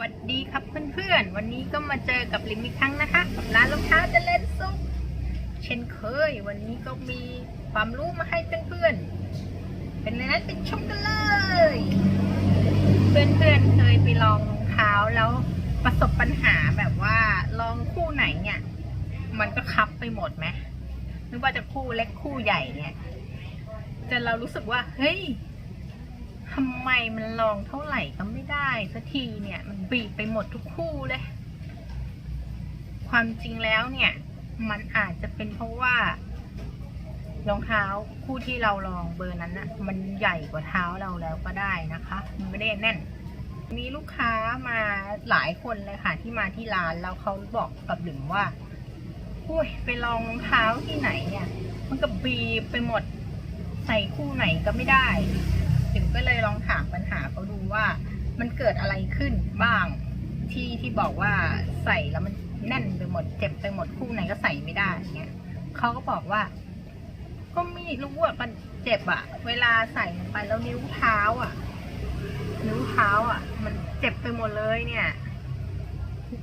วัสดีครับเพื่อนๆ วันนี้ก็มาเจอกับลิมอีกครั้งนะคะกับร้านรองเท้าเจริญสุขเช่นเคย วันนี้ก็มีความรู้มาให้เพื่อนๆ เป็นอะไรนั้นไปชมกันเลย เพื่อนๆเคยไปลองรองเท้าแล้วประสบปัญหาแบบว่าลองคู่ไหนเนี่ย มันก็คับไปหมดไหมไม่ว่าจะคู่เล็กคู่ใหญ่เนี่ยจนเรารู้สึกว่าเฮ้ยทำไมมันลองเท่าไหร่ก็ไม่ สักทีเนี่ยมันบีบไปหมดทุกคู่เลย ความจริงแล้วเนี่ย มันอาจจะเป็นเพราะว่ารองเท้าคู่ที่เราลองเบอร์นั้นนะมันใหญ่กว่าเท้าเราแล้วก็ได้นะคะมันไม่ได้แน่น มีลูกค้ามาหลายคนเลยค่ะ ที่มาที่ร้านแล้วเขาบอกกับหลิมว่าอุ้ยไปลองรองเท้าที่ไหนเนี่ย มันก็บีบไปหมดใส่คู่ไหนก็ไม่ได้ เกิดอะไรขึ้นบ้าง ที่ที่บอกว่าใส่แล้วมันแน่นไปหมดเจ็บไปหมดคู่ไหนก็ใส่ไม่ได้เงี้ยเขาก็บอกว่า ก็ไม่รู้ว่ามันเจ็บอะเวลาใส่ลงไปแล้วนิ้วเท้าอะนิ้วเท้าอะมันเจ็บไปหมดเลยเนี่ย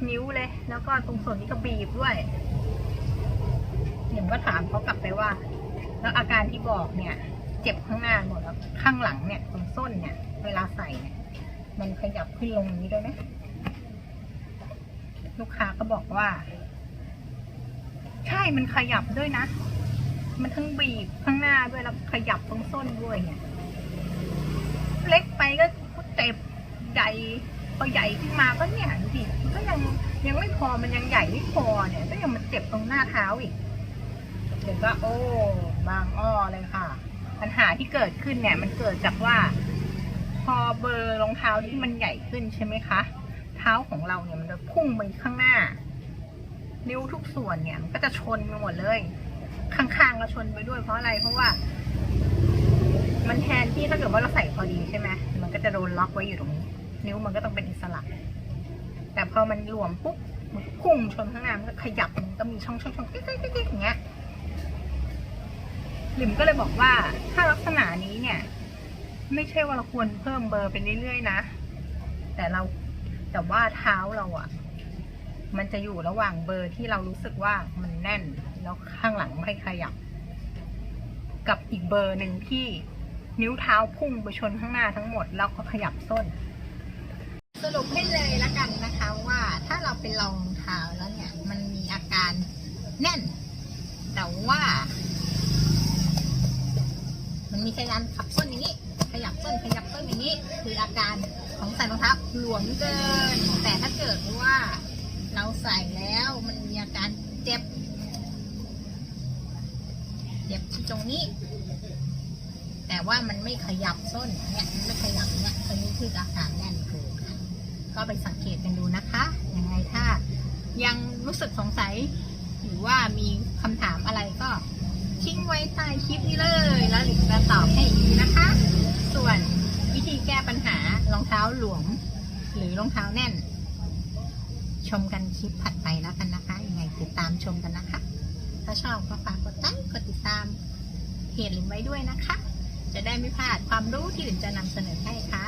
นิ้วเลย แล้วก็ตรงส่วนนี้ก็บีบด้วยหนึ่งก็ถามเขากลับไปว่า แล้วอาการที่บอกเนี่ย เจ็บข้างหน้าหมดแล้วข้างหลังเนี่ยตรงส้นเนี่ย เวลาใส่เนี่ย มันขยับขึ้นลงนี้ได้ไหมลูกค้าก็บอกว่า ใช่มันขยับด้วยนะ มันทั้งบีบข้างหน้าด้วยแล้วขยับตรงส้นด้วยเนี่ย เล็กไปก็เจ็บใหญ่พอใหญ่ขึ้นมาก็เนี่ยดูดิก็ยังยังไม่พอมันยังใหญ่ไม่พอเนี่ย ก็ยังมันเจ็บตรงหน้าเท้าอีกเดี๋ยวก็โอ้ บางอ้อเลยค่ะ ปัญหาที่เกิดขึ้นเนี่ย มันเกิดจากว่า พอเบอร์รองเท้าที่มันใหญ่ขึ้นใช่ไหมคะ เท้าของเราเนี่ยมันจะพุ่งไปข้างหน้า นิ้วทุกส่วนเนี่ยมันก็จะชนไปหมดเลย ข้างๆก็ชนไปด้วยเพราะอะไรเพราะว่า มันแทนที่ถ้าเกิดว่าเราใส่พอดีใช่ไหมมันก็จะโดนล็อกไว้อยู่ตรงนี้ นิ้วมันก็ต้องเป็นอิสระ แต่พอมันรวมปุ๊บมันพุ่งชนข้างหน้ามันก็ขยับมันก็มีช่องช่องช่องกิ๊กกิ๊กกิ๊กอย่างเงี้ยหลิมก็เลยบอกว่าถ้าลักษณะนี้ ไม่ใช่ว่าเราควรเพิ่มเบอร์ไปเรื่อยๆนะ แต่เราแต่ว่าเท้าเราอะ่ะ มันจะอยู่ระหว่างเบอร์ที่เรารู้สึกว่ามันแน่น แล้วข้างหลังไม่ขยับ กับอีกเบอร์หนึ่งที่นิ้วเท้าพุ่งไปชนข้างหน้าทั้งหมด แล้วก็ขยับส้น สรุปให้เลยละกันนะคะว่าถ้าเราเป็นรองเท้าแล้วเนี่ย มันมีอาการแน่น แต่ว่า มันมีการขับส้นอย่างนี้ขยับส้นขยับส้นอย่างนี้ คืออา การของใส่รองเท้าหลวมเกิน แต่ถ้าเกิดว่าเราใส่แล้วมันมีอาการเจ็บ เจ็บที่ตรงนี้ แต่ว่ามันไม่ขยับส้นเนี่ยไม่ขยับเนี่ยอันนี้คืออาการแน่นเกินค่ะก็ไปสังเกตกันดูนะคะยังไงถ้ายังรู้สึกสงสัย หรือว่ามีคำถามอะไรก็ทิ้งไว้ใต้คลิปนี้เลยแล้วหลิงจะตอบให้อีกทีนะคะ ส่วนวิธีแก้ปัญหา รองเท้าหลวม หรือรองเท้าแน่น ชมกันคลิปถัดไปแล้วกันนะคะ ยังไงติดตามชมกันนะคะ ถ้าชอบก็ฝากกดไลค์กดติดตามเพจหลิงไว้ด้วยนะคะ จะได้ไม่พลาดความรู้ที่ลิงจะนำเสนอให้ค่ะ